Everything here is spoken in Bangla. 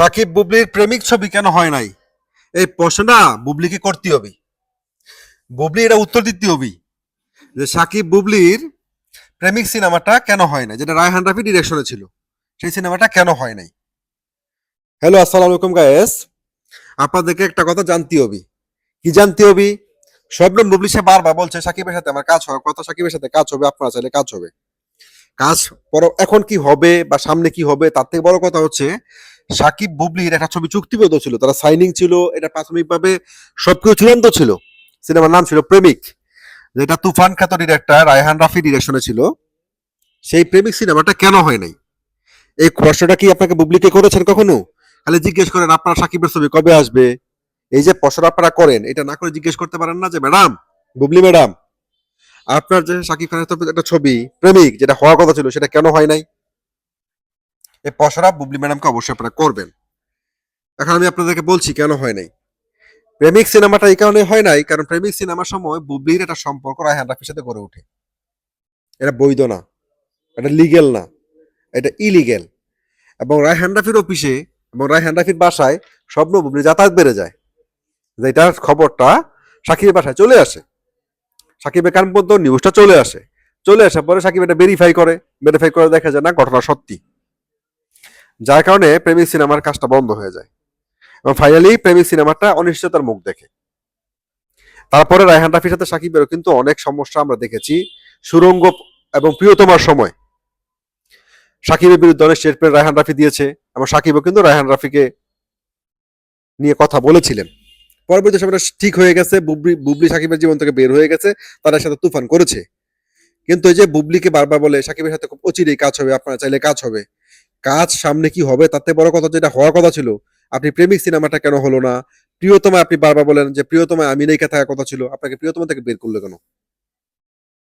সাকিব বুবলির প্রেমিক ছবি কেন হয় নাই? এই প্রশ্নটা বুবলিকে করতে হবে। বুবলি এটা উত্তর দিতে হবে যে সাকিব বুবলির প্রেমিক সিনেমাটা কেন হয় না যেটা রায়হান রাফি ডিরেকশনে ছিল, সেই সিনেমাটা কেন হয় নাই? হ্যালো আসসালামু আলাইকুম গায়েস আপনাদেরকে একটা কথা জানতে হবে। কি জানতে হবে? শবনম বুবলি সে বারবার বলছে, সাকিবের সাথে আমার কাজ হবে কত সাকিবের সাথে কাজ হবে, আপনারা চাইলে কাজ হবে। কাজ এখন কি হবে বা সামনে কি হবে, তার থেকে বড় কথা হচ্ছে সাকিব বুবলির একটা ছবি চুক্তিবদ্ধ ছিল, তারা সাইনিং ছিল, এটা প্রাথমিকভাবে সবকিছু চূড়ান্ত ছিল। সিনেমার নাম ছিল প্রেমিক, যেটা তুফান খ্যাত ডিরেক্টর রায়হান রাফি ডিরেকশনে ছিল। সেই প্রেমিক সিনেমাটা কেন হয় নাই? এই প্রশ্নটা কি আপনাকে বুবলিকে করেছেন কখনো? খালি জিজ্ঞেস করেন, আপনার সাকিবের ছবি কবে আসবে? এই যে প্রশ্ন আপনারা করেন, এটা না করে জিজ্ঞেস করতে পারেন না যে, ম্যাডাম, বুবলি ম্যাডাম, আপনার যে সাকিব খানের একটা ছবি, প্রেমিক, যেটা হওয়ার কথা ছিল, সেটা কেন হয় নাই? এই প্রশ্নটা বুবলি ম্যাডামকে অবশ্যই আপনারা করবেন। এখন আমি আপনাদেরকে বলছি কেন হয় নাই। প্রেমিক সিনেমাটা এই কারণে হয় নাই, কারণ প্রেমিক সিনেমার সময় বুবলির একটা সম্পর্ক রায়হান রাফির সাথে গড়ে ওঠে। এটা বৈধ না, এটা লিগেল না, এটা ইলিগেল এবং রায়হান রাফির অফিসে এবং রায়হান রাফির বাসায় স্বপ্ন বুবলি যাতায়াত বেড়ে যায়। যেটার খবরটা সাকিবের বাসায় চলে আসে। সাকিবের কান পর্যন্ত নিউজটা চলে আসে। চলে আসার পরে সাকিব এটা ভেরিফাই করে ভেরিফাই করে দেখা যায় না, ঘটনা সত্যি। যার কারণে প্রেমিক সিনেমার কাজটা বন্ধ হয়ে যায়। এবং ফাইনালি প্রেমিক সিনেমাটা অনিশ্চয়তার মুখ দেখে। তারপরে রায়হান রাফির সাথে সাকিবেরও কিন্তু অনেক সমস্যা আমরা দেখেছি। সুরঙ্গ এবং প্রিয়তমার সময়। সাকিবের বিরুদ্ধে অনেক স্টেটমেন্ট রায়হান রাফি দিয়েছে এবং সাকিবও কিন্তু রায়হান রাফিকে নিয়ে কথা বলেছিলেন। পরবর্তী সময়টা ঠিক হয়ে গেছে, বুবলি বুবলি সাকিবের জীবন থেকে বের হয়ে গেছে তাদের সাথে তুফান করেছে। কিন্তু এই যে বুবলিকে বারবার বলে, সাকিবের সাথে খুব অচিরেই কাজ হবে, আপনারা চাইলে কাজ হবে। কাজ সামনে কি হবে তাতে বড় কথা যেটা হওয়ার কথা ছিল, আপনি প্রেমিক সিনেমাটা কেন হলো না? প্রিয়তমা আপনি বারবার বলেন যে প্রিয়তমা আমি নেই থাকার কথা ছিল। আপনাকে প্রিয়তমা থেকে বের করল কেন?